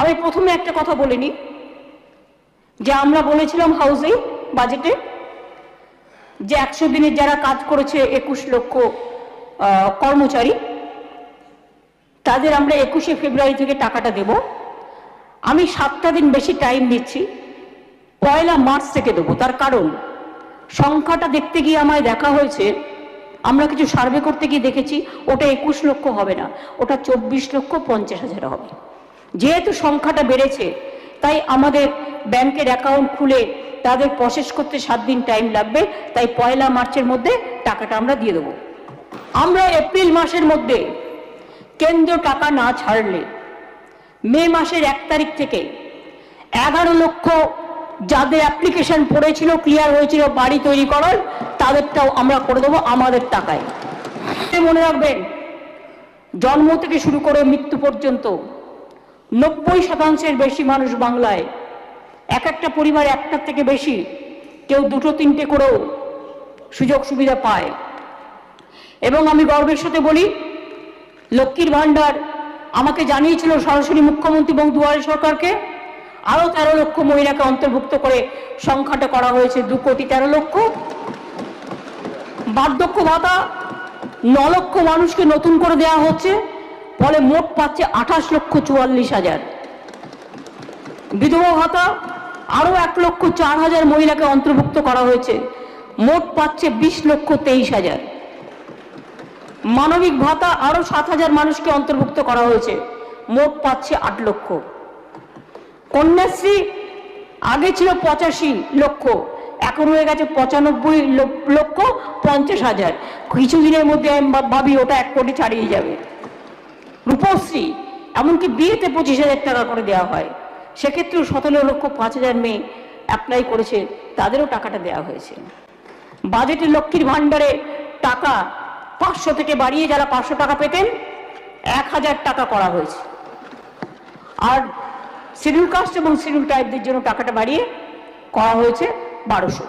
আমি প্রথমে একটা কথা বলিনি যে আমরা বলেছিলাম হাউসে বাজেটে যে একশো দিনের যারা কাজ করেছে একুশ লক্ষ কর্মচারী, তাদের আমরা একুশে ফেব্রুয়ারি থেকে টাকাটা দেব। আমি সাতটা দিন বেশি টাইম দিচ্ছি পয়লা মার্চ থেকে দেবো। তার কারণ, সংখ্যাটা দেখতে গিয়ে আমায় দেখা হয়েছে, আমরা কিছু সার্ভে করতে গিয়ে দেখেছি, ওটা একুশ লক্ষ হবে না, ওটা চব্বিশ লক্ষ পঞ্চাশ হাজার হবে। যেহেতু সংখ্যাটা বেড়েছে, তাই আমাদের ব্যাংকের অ্যাকাউন্ট খুলে তাদের প্রসেস করতে সাত দিন টাইম লাগবে, তাই পয়লা মার্চের মধ্যে টাকাটা আমরা দিয়ে দেবো। আমরা এপ্রিল মাসের মধ্যে কেন্দ্র টাকা না ছাড়লে, মে মাসের এক তারিখ থেকে এগারো লক্ষ যাদের অ্যাপ্লিকেশন পড়েছিল ক্লিয়ার হয়েছিল, বাড়ি তৈরি করার, তাদেরটাও আমরা করে দেবো আমাদের টাকায়। মনে রাখবেন, জন্ম থেকে শুরু করে মৃত্যু পর্যন্ত নব্বই শতাংশের বেশি মানুষ বাংলায়। এক একটা পরিবার একটার থেকে বেশি কেউ দুটো, তিনটে করেও সুযোগ সুবিধা পায়। এবং আমি গর্বের সাথে বলি, লক্ষ্মীর ভাণ্ডার আমাকে জানিয়েছিল সরাসরি মুখ্যমন্ত্রী এবং দুয়ারে সরকারকে আরও তেরো লক্ষ মহিলাকে অন্তর্ভুক্ত করে সংখ্যাটা করা হয়েছে, দু কোটি তেরো লক্ষ। বার্ধক্য ভাতা ন লক্ষ মানুষকে নতুন করে দেওয়া হচ্ছে। ফলে মোট পাচ্ছে আঠাশ লক্ষ চুয়াল্লিশ হাজার। বিধবা ভাতা আরও এক লক্ষ চার হাজার মহিলাকে অন্তর্ভুক্ত করা হয়েছে। মোট পাচ্ছে বিশ লক্ষ তেইশ হাজার। মানবিক ভাতা আরও সাত হাজার মানুষকে অন্তর্ভুক্ত করা হয়েছে। মোট পাচ্ছে আট লক্ষ। কন্যাশ্রী, আগে ছিল পঁচাশি লক্ষ, এখন হয়ে গেছে পঁচানব্বই লক্ষ পঞ্চাশ হাজার। কিছুদিনের মধ্যে আমি ভাবি ওটা এক কোটি ছাড়িয়ে যাবে। রূপশ্রী, এমনকি বিয়েতে পঁচিশ হাজার টাকা করে দেওয়া হয়। সেক্ষেত্রেও সতেরো লক্ষ পাঁচ হাজার মেয়ে অ্যাপ্লাই করেছে, তাদেরও টাকাটা দেওয়া হয়েছে। বাজেটে লক্ষ্মীর ভাণ্ডারে টাকা পাঁচশো থেকে বাড়িয়ে যারা পাঁচশো টাকা পেতেন, এক হাজার টাকা করা হয়েছে। আর শিডিউল কাস্ট এবং শিডিউল টাইপদের জন্য টাকাটা বাড়িয়ে করা হয়েছে বারোশো।